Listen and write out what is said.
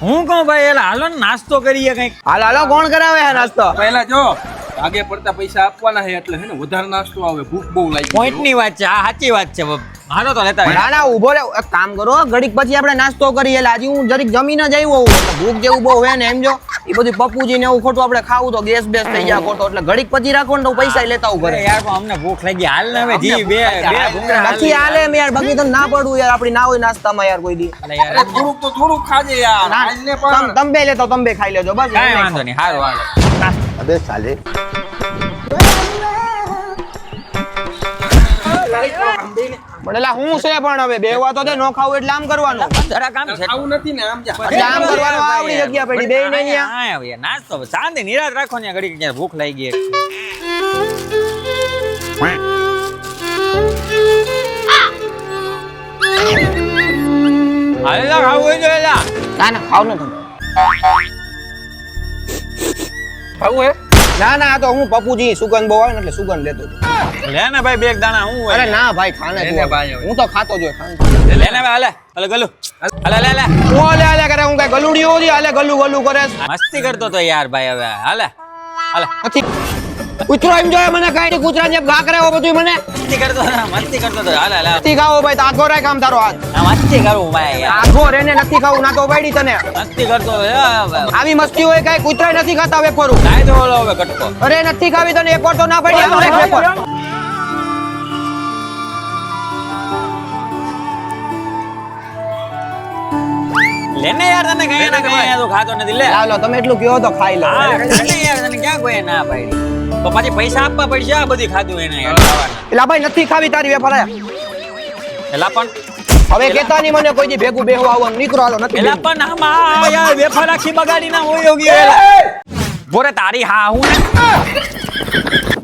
હું કહું ભાઈ એલા હાલો ને નાસ્તો કરીએ કંઈક હાલ હાલો કોણ કરાવે છે નાસ્તો પહેલા જો આગે પડતા પૈસા આપવાના છે એટલે હે ને વધારે નાસ્તો આવે ભૂખ બહુ લાગી પોઈન્ટની વાત છે આ સાચી વાત છે. હાલો તો લેતા. ના ના ઊભો રે એક કામ કરો ઘડીક પછી આપણે નાસ્તો કરીએ એટલે આજે હું જરીક જમીને જ આવ્યો ભૂખ જેવું બહુ હે ને એમ જો એ બધું પપ્પુજી ને એવું ખોટું આપણે ખાવું તો ગેસ બેસ થઈ જાય ખોટો એટલે ઘડીક પછી રાખો ને તો પૈસા લેતા આવું યાર પણ અમને ભૂખ લાગી. હાલ ને હવે જી બે બે ભૂંગળા નથી હાલે મે યાર બાકી તો ના પડવું યાર આપણી ના હોય નાસ્તામાં યાર કોઈ દી. યાર થોડુંક તો થોડુંક ખાજે યાર. ના, હાલને તમ પણ. તમ બે લેતો તમ બે ખાઈ લેજો બસ. કાઈ વાંધો નહીં. હારું હાલો. અબે સાલે મળેલા હું છે પણ હવે? બેહવા તો દે નો ખાવું એટલે આમ કરવાનું. જરા કામ છે. ખાવું નથી ને આમ જા. એટલે આમ કરવાનું આવડી જગ્યા પડી બે ને અહીંયા. હા હવે નાસ્તો શાંતિ નિરાત રાખો ને ઘડી ક્યાં ભૂખ લાગી ગઈ. હાલા ખાવું હોય તો ના ના ખાવ નથી. તમે ખાવું હે? ના ના તો હું પપુજી સુગંધ બહુ આવે ને એટલે સુગંધ લેતો લે ને ભાઈ બે દાણા હું અરે ના ભાઈ ખાને લે ભાઈ હું તો ખાતો જ હોય ખાને. લે ને હાલે. હાલે ગલુ. હાલે લે લે. હું હાલે હાલે કરે હું કઈ ગલુડીઓ હાલે ગલુ ગલુ કરે. મસ્તી કરતો તો યાર ભાઈ હવે હાલે. હાલે. નથી. કૂતરો એમ જોયે મને કઈ નહીં કૂતરા જેમ ઘા કરે બધું મને. મસ્તી કરતો મસ્તી કરતો તો હાલ હાલ મસ્તી ખાવો ભાઈ તો આખો રાખ આમ તારો હાથ. મસ્તી કરું ભાઈ યાર. આખો રેને નથી ખાવું ના તો બાયડી તને. મસ્તી કરતો ભાઈ. આવી મસ્તી હોય કઈ કૂતરા નથી ખાતા વેફરું લાય તો ઓલો હવે કટકો અરે નથી ખાવી તને એક વાર તો ના પડી આમ રાખ વેફર લે ને યાર તને કઈ ના કઈ તું ખાતો નથી લે. લાવ લો તમે એટલું કયો તો ખાઈ લો. યાર તને ક્યાં કોઈ ના પાડી. તો પછી પૈસા આપવા પડશે આ બધી ખાધું એને એટલે ભાઈ નથી ખાવી તારી વેફર આયા. એલા પણ. હવે કેતા નહીં મને કોઈ ભેગું બેહું આવો નીકળો હાલો નથી એલા પણ આમાં આ યાર વેફર આખી બગાડી ના હોય યોગી બોરે તારી હા હું ને.